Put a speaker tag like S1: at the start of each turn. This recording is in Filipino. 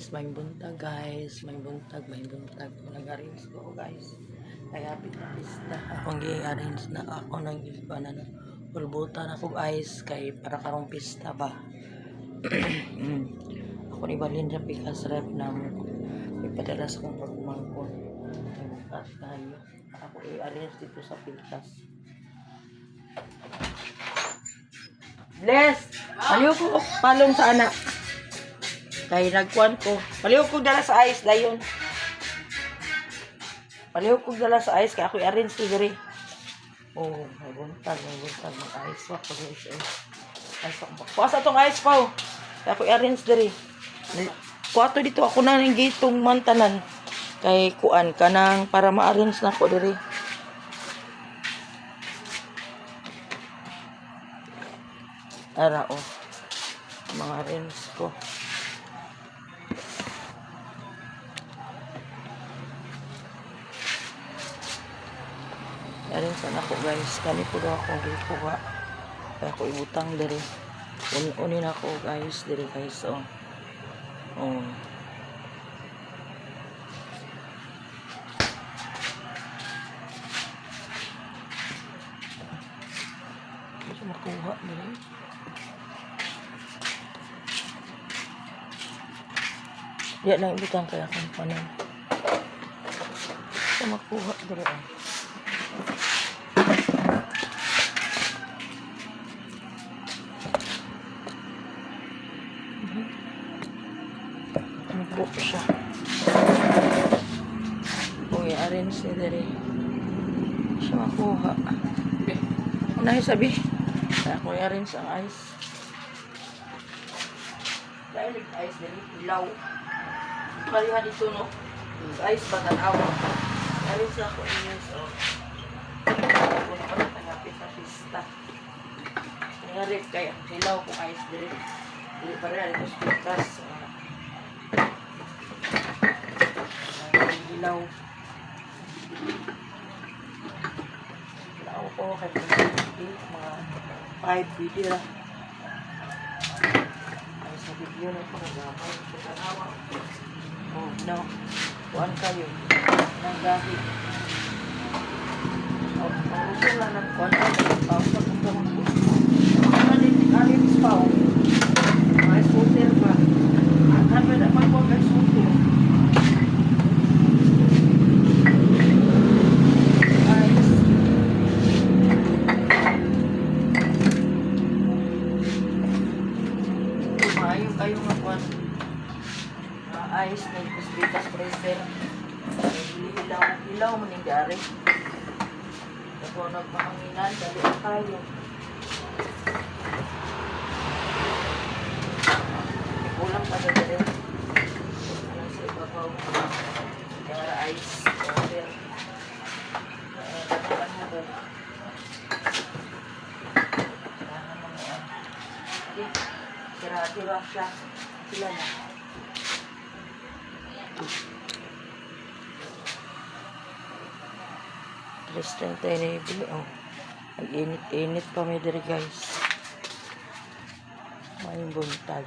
S1: guys, may buntag guys, may buntag, may buntag. Nag-arrange ko guys. Kaya pista akong gi-arrange na ako nang iba na no. Ulbutan ako guys kay para karong pista ba. Ako ni balin sa pikas rep na mo. Ipadala sa kong pagmangkon. At tayo. Ako i-arrange dito sa pikas. Bless! Paliw ko palong sa anak. Kay nagkuhan ko. Paliw ko dala sa ice dayon. Paliw ko dala sa ice kay ako i-arrange ko diri. Oh, may buntag, may buntag, may ice walk pag ice ice. Ice walk. Kuha ice pa. Kaya ako i-arrange diri. Kuha to dito ako na ng gitong mantanan. Kay kuan kanang para ma-arrange na ko diri. Ara oh. Mga rings ko. Arin sa ako guys. Kani po daw ako gikuha. Kaya ako ibutang diri. Un unin ako guys diri guys. Oh. Oh. Hindi siya makuha diri. Diya lang ibutang kaya kang panan. Siya makuha diri. Oh. Ano po siya? Uy, arrange ni Dere. Siya makuha. Ano yung sabi? Kaya ko i-arrange ang ice. Dahil nag-ice Dere, ilaw. Kalihan ito, no? Ice ba tanawa? Arrange na ako i-ice, oh. Kung kaya hilaw kung ice Dere. Hindi pa rin, ito speakers. Uh, ilaw. Ilaw ko kay Pagkakiti, mga 5 video. Ay, sa video na ito. Katanawa. Oh, no. Kuhan kayo. Nang gahi. Oh, marusin lang ng kuhan kayo. Pao sa kong gamang Ano din, alim pao. Mga scooter ba? Ang habi na pa ko kay scooter. Ice. Kumayo kayo nga kwan. Mga ice, may kusbitas pressure. Hilaw, hilaw mo ning gari. Ako nagpahanginan, dali kayo. Kulang pa na dali. Kulang sa ibabaw. Kaya ice, water. Kaya dalaman mo doon. Kailangan mo na yan. Sige, sira-sira siya. Sila na. Na ibili. Oh. Ang init-init pa may diri guys. May buntag.